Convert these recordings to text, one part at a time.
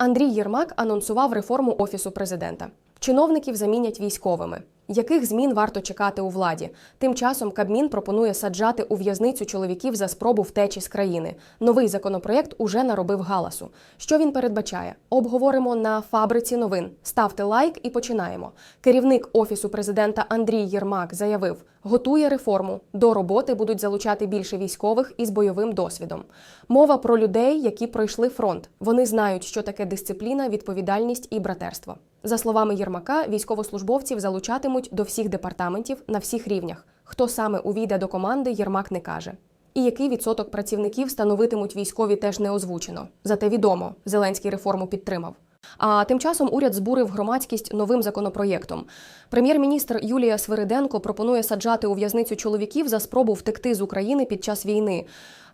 Андрій Єрмак анонсував реформу офісу президента. Чиновників замінять військовими. Яких змін варто чекати у владі? Тим часом Кабмін пропонує саджати у в'язницю чоловіків за спробу втечі з країни. Новий законопроєкт уже наробив галасу. Що він передбачає? Обговоримо на фабриці новин. Ставте лайк і починаємо. Керівник офісу президента Андрій Єрмак заявив, готує реформу. До роботи будуть залучати більше військових із бойовим досвідом. Мова про людей, які пройшли фронт. Вони знають, що таке дисципліна, відповідальність і братерство. За словами Єрмака, військовослужбовців залучатимуть до всіх департаментів на всіх рівнях. Хто саме увійде до команди, Єрмак не каже. І який відсоток працівників становитимуть військові теж не озвучено. Зате відомо, Зеленський реформу підтримав. А тим часом уряд збурив громадськість новим законопроєктом. Прем'єр-міністр Юлія Свириденко пропонує саджати у в'язницю чоловіків за спробу втекти з України під час війни.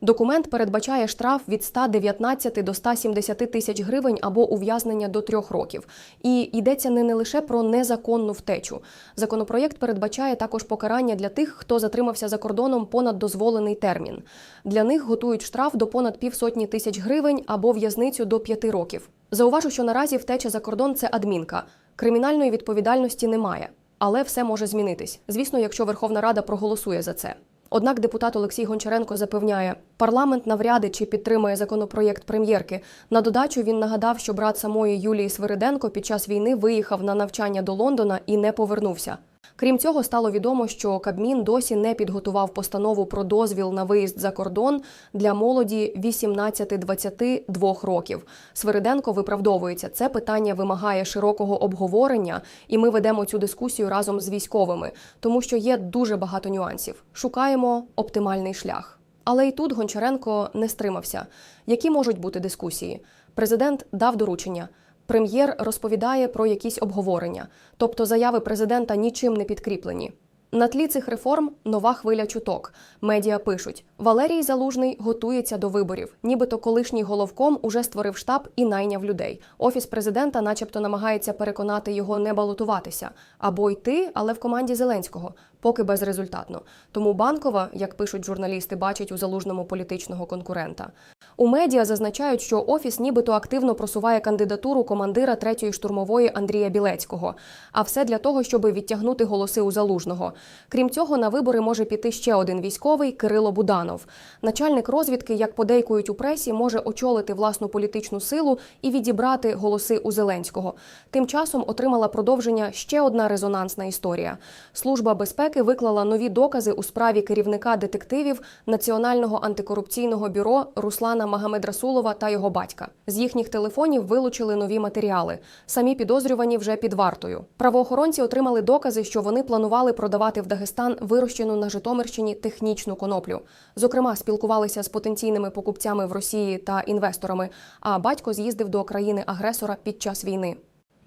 Документ передбачає штраф від 119 до 170 тисяч гривень або ув'язнення до трьох років. І йдеться не, лише про незаконну втечу. Законопроєкт передбачає також покарання для тих, хто затримався за кордоном понад дозволений термін. Для них готують штраф до понад півсотні тисяч гривень або в'язницю до п'яти років. Зауважу, що наразі втеча за кордон це адмінка. Кримінальної відповідальності немає, але все може змінитись. Звісно, якщо Верховна Рада проголосує за це. Однак депутат Олексій Гончаренко запевняє, парламент навряди чи підтримує законопроєкт прем'єрки. На додачу він нагадав, що брат самої Юлії Свириденко під час війни виїхав на навчання до Лондона і не повернувся. Крім цього, стало відомо, що Кабмін досі не підготував постанову про дозвіл на виїзд за кордон для молоді 18-22 років. Свириденко виправдовується. Це питання вимагає широкого обговорення, і ми ведемо цю дискусію разом з військовими, тому що є дуже багато нюансів. Шукаємо оптимальний шлях. Але і тут Гончаренко не стримався. Які можуть бути дискусії? Президент дав доручення. Прем'єр розповідає про якісь обговорення, тобто заяви президента нічим не підкріплені. На тлі цих реформ нова хвиля чуток. Медіа пишуть: Валерій Залужний готується до виборів, нібито колишній головком уже створив штаб і найняв людей. Офіс президента, начебто, намагається переконати його не балотуватися або йти, але в команді Зеленського, поки безрезультатно. Тому банкова, як пишуть журналісти, бачить у залужному політичного конкурента. У медіа зазначають, що офіс нібито активно просуває кандидатуру командира третьої штурмової Андрія Білецького. А все для того, щоб відтягнути голоси у залужного. Крім цього, на вибори може піти ще один військовий Кирило Буданов. Начальник розвідки, як подейкують у пресі, може очолити власну політичну силу і відібрати голоси у Зеленського. Тим часом отримала продовження ще одна резонансна історія. Служба безпеки виклала нові докази у справі керівника детективів Національного антикорупційного бюро Руслана Магомедрасулова та його батька. З їхніх телефонів вилучили нові матеріали. Самі підозрювані вже під вартою. Правоохоронці отримали докази, що вони планували продавати в Дагестан вирощену на Житомирщині технічну коноплю. Зокрема, спілкувалися з потенційними покупцями в Росії та інвесторами. А батько з'їздив до країни-агресора під час війни.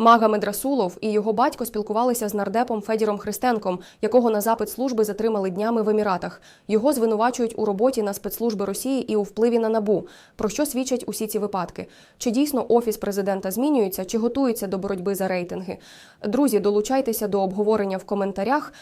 Мага Медрасулов і його батько спілкувалися з нардепом Федіром Христенком, якого на запит служби затримали днями в Еміратах. Його звинувачують у роботі на спецслужби Росії і у впливі на набу. Про що свідчать усі ці випадки? Чи дійсно офіс президента змінюється, чи готується до боротьби за рейтинги? Друзі, долучайтеся до обговорення в коментарях.